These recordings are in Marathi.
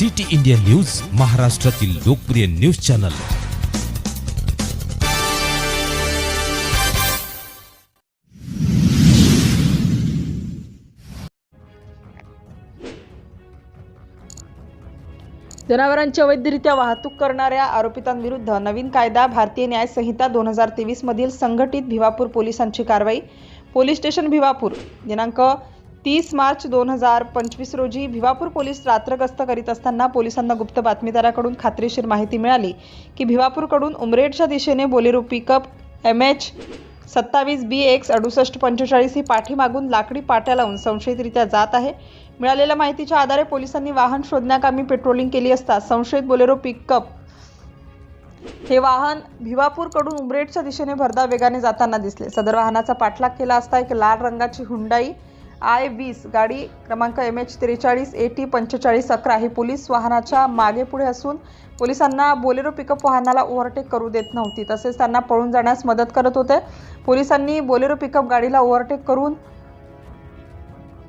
सिटी इंडिया न्यूज महाराष्ट्रातील लोकप्रिय न्यूज चॅनल. जनावरांची अवैधरित्या वाहतूक करणाऱ्या आरोपितांविरुद्ध नवीन कायदा भारतीय न्याय संहिता दोन हजार तेवीस मधील संघटित भिवापूर पोलिसांची कारवाई. पोलीस स्टेशन भिवापूर दिनांक तीस मार्च दोन हजार पंचवीस रोजी भिवापूर पोलीस रात्रगस्त करीत असताना पोलिसांना गुप्त बातमीदाराकडून खात्रीशीर माहिती मिळाली की भिवापूरकडून उमरेडच्या दिशेने बोलेरो पिकअप एम एच सत्तावीस बी एक्स अडुसष्ट पंचेचाळीस ही पाठीमागून लाकडी पाट्या लावून संशयितरित्या जात आहे. मिळालेल्या माहितीच्या आधारे पोलिसांनी वाहन शोधण्याकामी पेट्रोलिंग केली असता संशयित बोलेरो पिकअप हे वाहन भिवापूरकडून उमरेडच्या दिशेने भरधाव वेगाने जाताना दिसले. सदर वाहनाचा पाठलाग केला असता एक लाल रंगाची हुंडाई आय वीस गाडी क्रमांक एम एच त्रेचाळीस ए टी पंचेचाळीस अकरा ही पोलीस वाहनाच्या मागे पुढे असून पोलिसांना बोलेरो पिकअप वाहनाला ओव्हरटेक करू देत नव्हती. तसेच त्यांना पळून जाण्यास मदत करत होते. पोलिसांनी बोलेरो पिकअप गाडीला ओव्हरटेक करून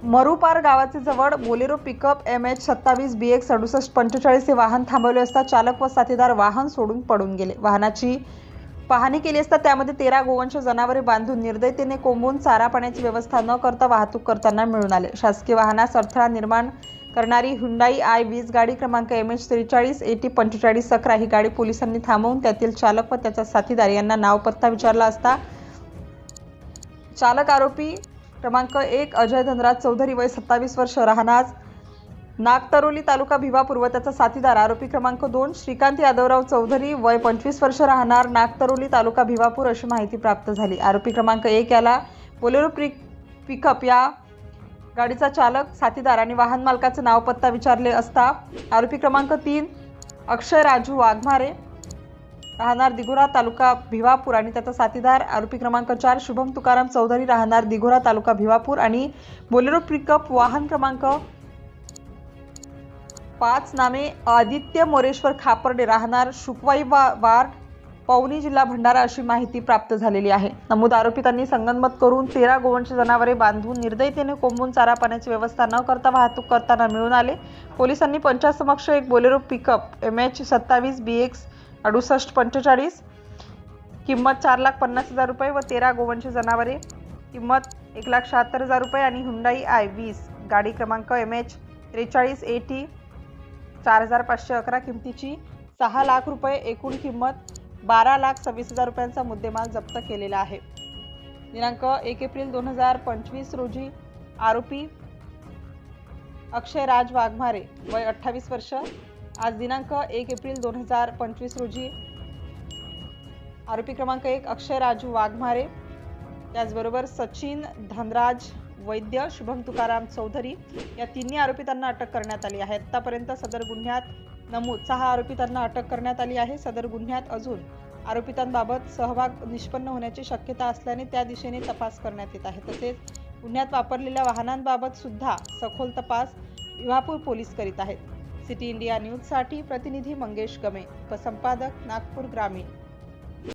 मरुपार गावाचे जवळ बोलेरो पिकअप एम एच सत्तावीस बी एक्स अडुसष्ट पंचेचाळीस हे वाहन थांबवले असता चालक व साथीदार वाहन सोडून पडून गेले. वाहनाची पाहणी केली असता त्यामध्ये तेरा गोवंश जनावरे बांधून निर्दयतेने कोंबून चारा पाण्याची व्यवस्था न करता वाहतूक करताना मिळून आले. शासकीय वाहनास अडथळा निर्माण करणारी हुंडाई आय वीज गाडी क्रमांक एम एच त्रेचाळीस ए टी पंचेचाळीस अकरा ही गाडी पोलिसांनी थांबवून त्यातील चालक व त्याचा साथीदार यांना नाव पत्ता विचारला असता चालक आरोपी क्रमांक एक अजय धनराज चौधरी वय सत्तावीस वर्ष राहणार. नागतरोली तालुका भिवापूर व त्याचा साथीदार आरोपी क्रमांक दोन श्रीकांत यादवराव चौधरी वय पंचवीस वर्ष राहणार नागतरोली तालुका भिवापूर अशी माहिती प्राप्त झाली. आरोपी क्रमांक एक याला बोलेरो पिक पिकअप या गाडीचा चालक साथीदार आणि वाहन मालकाचं नाव पत्ता विचारले असता आरोपी क्रमांक तीन अक्षय राजू वाघमारे राहणार दिघोरा तालुका भिवापूर आणि त्याचा साथीदार आरोपी क्रमांक चार शुभम तुकाराम चौधरी राहणार दिघोरा तालुका भिवापूर आणि बोलेरो पिकअप वाहन क्रमांक पाच नामे आदित्य मोरेश्वर खापर्डे राहणार शुकवाई वा- वार्ड पवनी जिल्हा भंडारा अशी माहिती प्राप्त झालेली आहे. नमूद आरोपितांनी संगनमत करून तेरा गोवंश जनावरे बांधून निर्दयतेने कोंबून चारा पाण्याची व्यवस्था न करता वाहतूक करताना मिळून आले. पोलिसांनी पंचासमक्ष एक बोलेरो पिकअप एम एच सत्तावीस बी एक्स अडुसष्ट पंचेचाळीस किंमत चार लाख पन्नास हजार रुपये व तेरा गोवंश जनावरे किंमत एक लाख शहात्तर हजार रुपये आणि हुंडाई आय वीस गाडी क्रमांक एम एच त्रेचाळीस ए टी चार हजार पाचशे अकरा किमतीची सहा लाख रुपये एकूण किंमत बारा लाख सव्वीस हजार रुपयांचा मुद्देमाल जप्त केलेला आहे. दिनांक एक एप्रिल दोन हजार पंचवीस रोजी आरोपी अक्षय राज वाघमारे वय अठ्ठावीस वर्ष. आज दिनांक एक एप्रिल दोन हजार पंचवीस रोजी आरोपी क्रमांक एक अक्षय राजू वाघमारे त्याचबरोबर सचिन धनराज वैद्य शुभम तुकाराम चौधरी या तिन्ही आरोपितांना अटक करण्यात आली आहे. आतापर्यंत सदर गुन्ह्यात नमूद सहा आरोपितांना अटक करण्यात आली आहे. सदर गुन्ह्यात अजून आरोपितांबाबत सहभाग निष्पन्न होण्याची शक्यता असल्याने त्या दिशेने तपास करण्यात येत आहे. तसेच गुन्ह्यात वापरलेल्या वाहनांबाबत सुद्धा सखोल तपास विवापूर पोलीस करीत आहेत. सिटी इंडिया न्यूजसाठी प्रतिनिधी मंगेश गमे उपसंपादक नागपूर ग्रामीण.